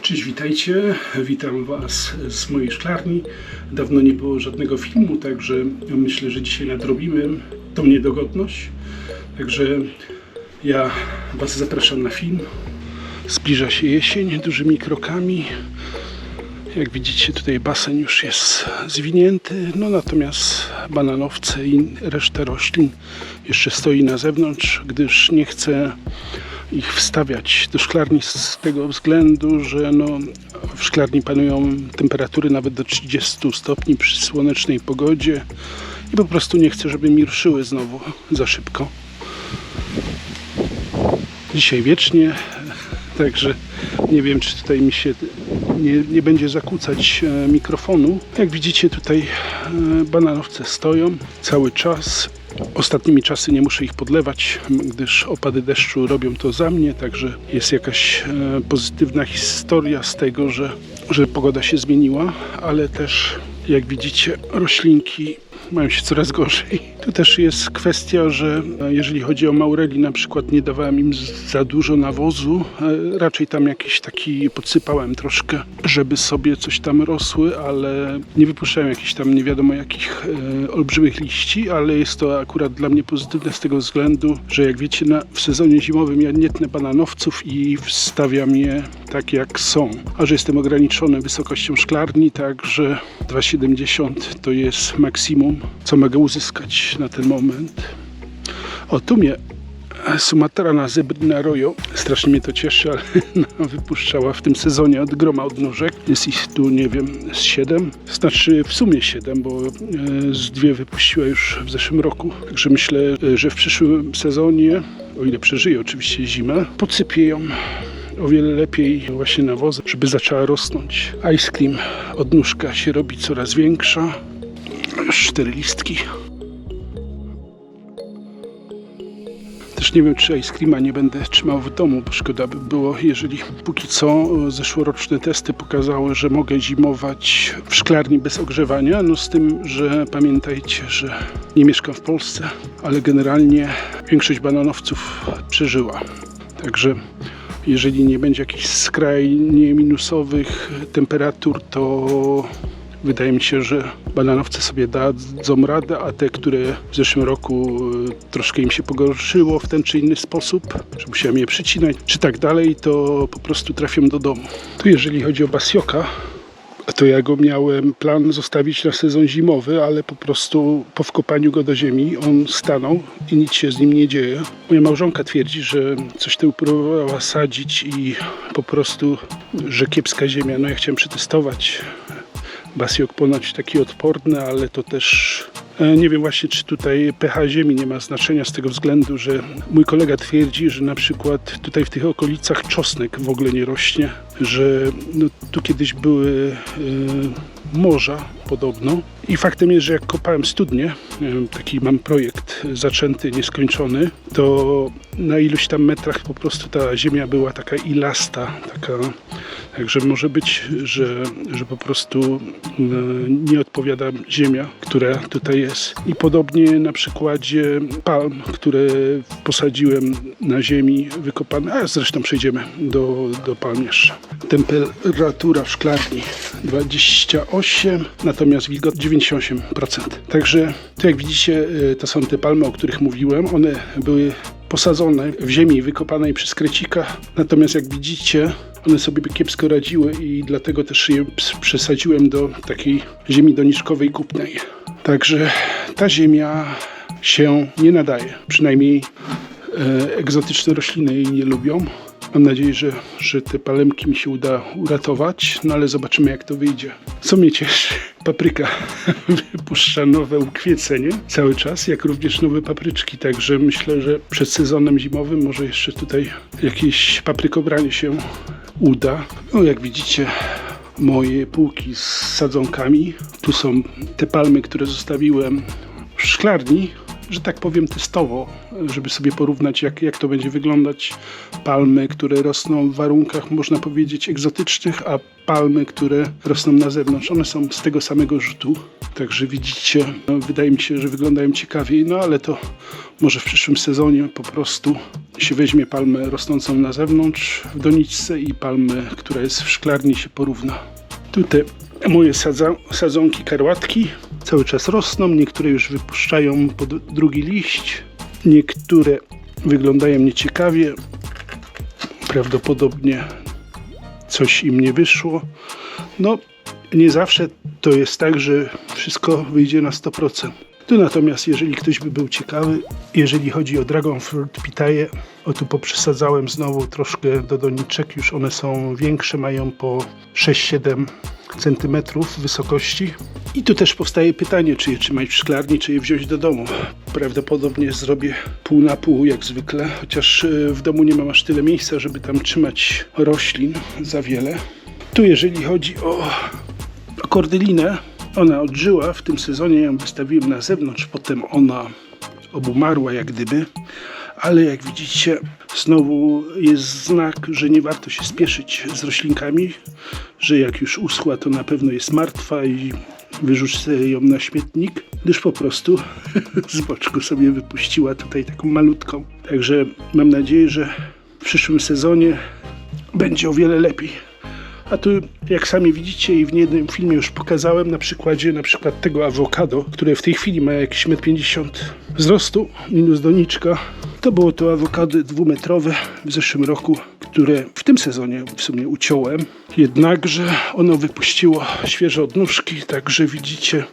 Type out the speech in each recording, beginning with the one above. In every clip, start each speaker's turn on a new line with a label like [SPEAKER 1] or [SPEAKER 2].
[SPEAKER 1] Cześć, witajcie. Witam Was z mojej szklarni. Dawno nie było żadnego filmu, także myślę, że dzisiaj nadrobimy tą niedogodność. Także ja Was zapraszam na film. Zbliża się jesień dużymi krokami. Jak widzicie, tutaj basen już jest zwinięty, no natomiast bananowce i reszta roślin jeszcze stoi na zewnątrz, gdyż nie chcę ich wstawiać do szklarni z tego względu, że no, w szklarni panują temperatury nawet do 30 stopni przy słonecznej pogodzie i po prostu nie chcę, żeby mi ruszyły znowu za szybko. Dzisiaj wiecznie, także nie wiem, czy tutaj mi się nie, nie będzie zakłócać e, mikrofonu. Jak widzicie, tutaj e, bananowce stoją cały czas. Ostatnimi czasy nie muszę ich podlewać, gdyż opady deszczu robią to za mnie, także jest jakaś e, pozytywna historia z tego, że, że pogoda się zmieniła, ale też jak widzicie roślinki mają się coraz gorzej. Tu też jest kwestia, że jeżeli chodzi o maureli, na przykład nie dawałem im za dużo nawozu, raczej tam jakiś taki podsypałem troszkę, żeby sobie coś tam rosły, ale nie wypuszczałem jakichś tam nie wiadomo jakich e, olbrzymich liści, ale jest to akurat dla mnie pozytywne z tego względu, że jak wiecie, na, w sezonie zimowym ja nie tnę bananowców i wstawiam je tak jak są, a że jestem ograniczony wysokością szklarni, także 2,70 to jest maksimum, co mogę uzyskać na ten moment. O, tu mnie Sumatra na Zebrina Royo. Strasznie mnie to cieszy, ale no, wypuszczała w tym sezonie od groma odnóżek. Jest ich tu, nie wiem, z 7. Znaczy w sumie 7, bo e, z dwie wypuściła już w zeszłym roku. Także myślę, e, że w przyszłym sezonie, o ile przeżyję oczywiście zimę, podsypię ją o wiele lepiej właśnie nawozem, żeby zaczęła rosnąć. Ice cream odnóżka się robi coraz większa. Cztery listki. Też nie wiem, czy ice creama nie będę trzymał w domu, bo szkoda by było, jeżeli póki co e, zeszłoroczne testy pokazały, że mogę zimować w szklarni bez ogrzewania. No z tym, że pamiętajcie, że nie mieszkam w Polsce, ale generalnie większość bananowców przeżyła. Także jeżeli nie będzie jakichś skrajnie minusowych temperatur, to wydaje mi się, że bananowce sobie dadzą radę, a te, które w zeszłym roku e, troszkę im się pogorszyło w ten czy inny sposób, że musiałem je przycinać, czy tak dalej, to po prostu trafią do domu. Tu jeżeli chodzi o basioka, to ja go miałem plan zostawić na sezon zimowy, ale po prostu po wkopaniu go do ziemi on stanął i nic się z nim nie dzieje. Moja małżonka twierdzi, że coś tu próbowała sadzić i po prostu, że kiepska ziemia. No ja chciałem przetestować. Basiok ponoć taki odporny, ale to też e, nie wiem właśnie, czy tutaj pH ziemi nie ma znaczenia z tego względu, że mój kolega twierdzi, że na przykład tutaj w tych okolicach czosnek w ogóle nie rośnie, że no, tu kiedyś były e, morza podobno. I faktem jest, że jak kopałem studnię, e, taki mam projekt zaczęty, nieskończony, to na iluś tam metrach po prostu ta ziemia była taka ilasta, taka Także może być, że, że po prostu e, nie odpowiada ziemia, która tutaj jest. I podobnie na przykładzie palm, które posadziłem na ziemi wykopane, a zresztą przejdziemy do, do palm jeszcze. Temperatura w szklarni 28, natomiast wilgoć 98%. Także tu jak widzicie, e, to są te palmy, o których mówiłem. One były posadzone w ziemi wykopanej przez krecika. Natomiast jak widzicie, one sobie kiepsko radziły i dlatego też je przesadziłem do takiej ziemi doniczkowej kupnej. Także ta ziemia się nie nadaje. Przynajmniej e, egzotyczne rośliny jej nie lubią. Mam nadzieję, że, że te palemki mi się uda uratować, no ale zobaczymy jak to wyjdzie. Co mnie cieszy, papryka wypuszcza nowe ukwiecenie cały czas, jak również nowe papryczki, także myślę, że przed sezonem zimowym może jeszcze tutaj jakieś paprykobranie się uda. No jak widzicie moje półki z sadzonkami. Tu są te palmy, które zostawiłem w szklarni, że tak powiem testowo, żeby sobie porównać jak, jak to będzie wyglądać. Palmy, które rosną w warunkach można powiedzieć egzotycznych, a palmy, które rosną na zewnątrz. One są z tego samego rzutu. Także widzicie, no, wydaje mi się, że wyglądają ciekawiej, no ale to może w przyszłym sezonie po prostu się weźmie palmę rosnącą na zewnątrz w doniczce i palmę, która jest w szklarni się porówna. Tutaj moje sadza, sadzonki karłatki cały czas rosną, niektóre już wypuszczają pod drugi liść, niektóre wyglądają nieciekawie, prawdopodobnie coś im nie wyszło. No, nie zawsze to jest tak, że wszystko wyjdzie na 100%. Tu natomiast, jeżeli ktoś by był ciekawy, jeżeli chodzi o Dragon Fruit Pitaje, o tu poprzesadzałem znowu troszkę do doniczek, już one są większe, mają po 6-7 cm wysokości. I tu też powstaje pytanie, czy je trzymać w szklarni, czy je wziąć do domu. Prawdopodobnie zrobię pół na pół, jak zwykle, chociaż e, w domu nie mam aż tyle miejsca, żeby tam trzymać roślin za wiele. Tu jeżeli chodzi o kordylinę, ona odżyła w tym sezonie, ją wystawiłem na zewnątrz, potem ona obumarła jak gdyby, ale jak widzicie znowu jest znak, że nie warto się spieszyć z roślinkami, że jak już uschła to na pewno jest martwa i wyrzucę ją na śmietnik, gdyż po prostu z boczku sobie wypuściła tutaj taką malutką. Także mam nadzieję, że w przyszłym sezonie będzie o wiele lepiej. A tu, jak sami widzicie i w niejednym filmie już pokazałem na przykładzie na przykład tego awokado, które w tej chwili ma jakieś 1,50 m wzrostu, minus doniczka. To było to awokado dwumetrowe w zeszłym roku, które w tym sezonie w sumie uciąłem. Jednakże ono wypuściło świeże odnóżki, także widzicie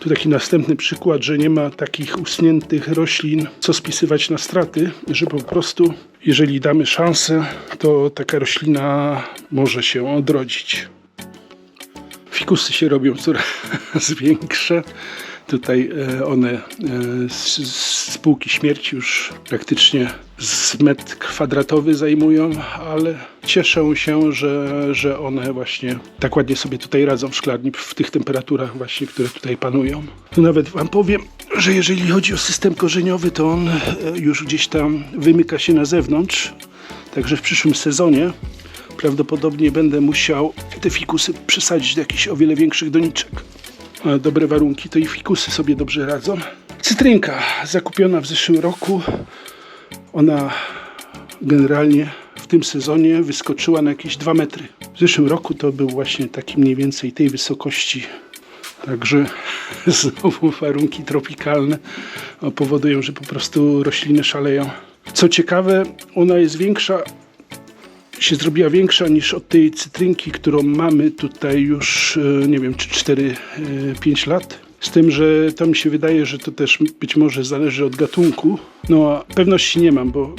[SPEAKER 1] tu taki następny przykład, że nie ma takich usuniętych roślin, co spisywać na straty, że po prostu jeżeli damy szansę, to taka roślina może się odrodzić. Fikusy się robią coraz większe. Tutaj e, one e, z, z spółki śmierci już praktycznie z metr kwadratowy zajmują, ale cieszę się, że, że one właśnie tak ładnie sobie tutaj radzą w szklarni w tych temperaturach właśnie, które tutaj panują. Tu nawet Wam powiem, że jeżeli chodzi o system korzeniowy, to on e, już gdzieś tam wymyka się na zewnątrz, także w przyszłym sezonie prawdopodobnie będę musiał te fikusy przesadzić do jakichś o wiele większych doniczek. Dobre warunki, to i fikusy sobie dobrze radzą. Cytrynka zakupiona w zeszłym roku. Ona generalnie w tym sezonie wyskoczyła na jakieś 2 metry. W zeszłym roku to był właśnie taki mniej więcej tej wysokości. Także znowu warunki tropikalne powodują, że po prostu rośliny szaleją. Co ciekawe, ona jest większa się zrobiła większa niż od tej cytrynki, którą mamy tutaj już, e, nie wiem, czy 4-5 e, lat. Z tym, że to mi się wydaje, że to też być może zależy od gatunku. No, pewności nie mam, bo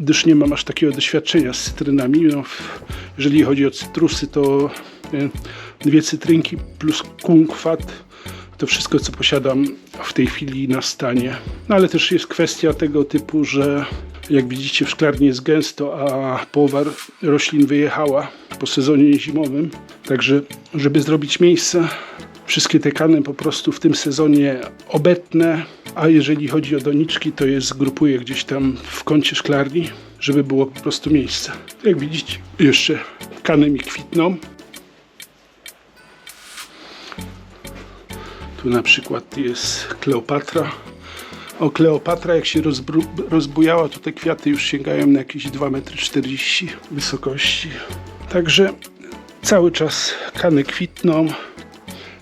[SPEAKER 1] gdyż nie mam aż takiego doświadczenia z cytrynami. No, jeżeli chodzi o cytrusy, to e, dwie cytrynki plus kunkwat to wszystko, co posiadam w tej chwili na stanie. No ale też jest kwestia tego typu, że jak widzicie w szklarni jest gęsto, a połowa roślin wyjechała po sezonie zimowym. Także żeby zrobić miejsce, wszystkie te kany po prostu w tym sezonie obetnę, a jeżeli chodzi o doniczki, to je zgrupuję gdzieś tam w kącie szklarni, żeby było po prostu miejsce. Jak widzicie, jeszcze kany mi kwitną. Tu na przykład jest Kleopatra o Kleopatra, jak się rozbujała, to te kwiaty już sięgają na jakieś 2,40 m wysokości. Także cały czas kany kwitną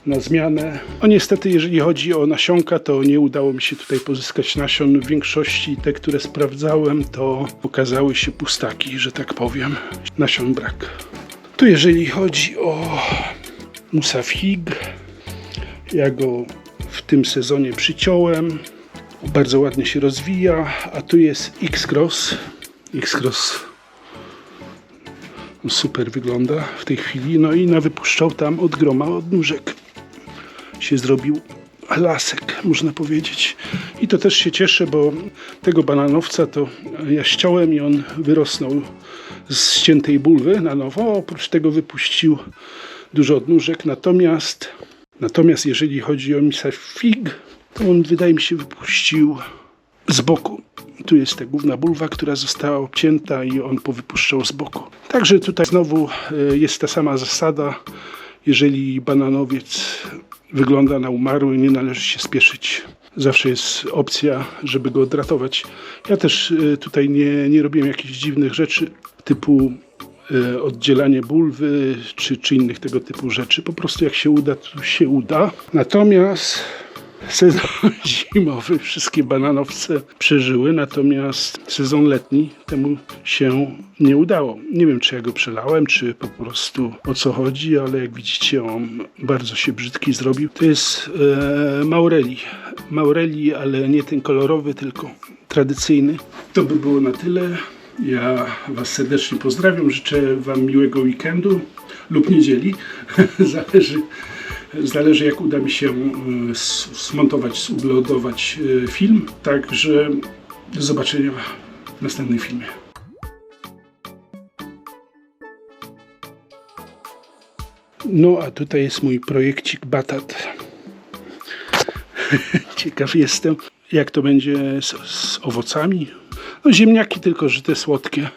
[SPEAKER 1] na zmianę. O niestety, jeżeli chodzi o nasionka, to nie udało mi się tutaj pozyskać nasion. W większości te, które sprawdzałem, to okazały się pustaki, że tak powiem. Nasion brak. Tu jeżeli chodzi o Musa Fig, ja go w tym sezonie przyciąłem bardzo ładnie się rozwija, a tu jest X-Cross. X-Cross super wygląda w tej chwili. No i na wypuszczał tam od groma od nóżek się zrobił lasek, można powiedzieć. I to też się cieszę, bo tego bananowca to ja ściąłem i on wyrosnął z ściętej bulwy na nowo. Oprócz tego wypuścił dużo odnóżek. Natomiast, natomiast jeżeli chodzi o misa fig, on wydaje mi się wypuścił z boku. Tu jest ta główna bulwa, która została obcięta i on powypuszczał z boku. Także tutaj znowu e, jest ta sama zasada. Jeżeli bananowiec wygląda na umarły, nie należy się spieszyć. Zawsze jest opcja, żeby go odratować. Ja też y, tutaj nie, nie robiłem jakichś dziwnych rzeczy typu y, oddzielanie bulwy czy, czy innych tego typu rzeczy. Po prostu jak się uda, to się uda. Natomiast sezon zimowy wszystkie bananowce przeżyły, natomiast sezon letni temu się nie udało. Nie wiem, czy ja go przelałem, czy po prostu o co chodzi, ale jak widzicie, on bardzo się brzydki zrobił. To jest e, Maureli. Maureli, ale nie ten kolorowy, tylko tradycyjny. To by było na tyle. Ja Was serdecznie pozdrawiam. Życzę Wam miłego weekendu lub niedzieli. Zależy, zależy jak uda mi się s- smontować, zuploadować e, film. Także do zobaczenia w następnym filmie. No a tutaj jest mój projekcik Batat. Ciekaw jestem, jak to będzie z, z owocami. No ziemniaki tylko, że te słodkie.